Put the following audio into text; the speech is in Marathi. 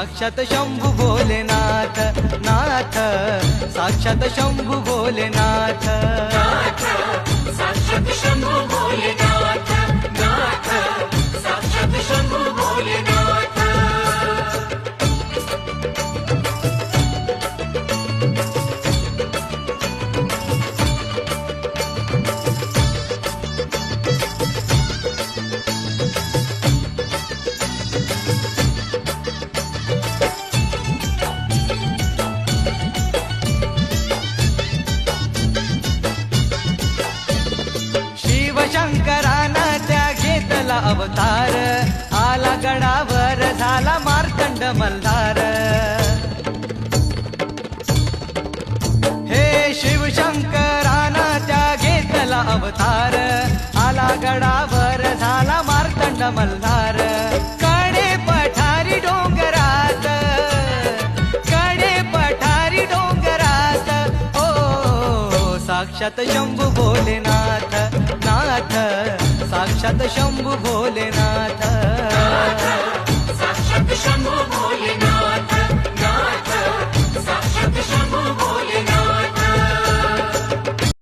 साक्षात शंभू भोलेनाथ नाथ. साक्षात शंभू भोलेनाथ. अवतार. आला गडावर झाला मार्तंड मल्हार. हे शिवशंकरानं त्या घेतला अवतार. आला गडावर झाला मार्तंड मल्हार. कडे पठारी डोंगरात. कडे पठारी डोंगरात. ओ साक्षात शंभू बोलेना. साक्षात शंभू भोलेनाथ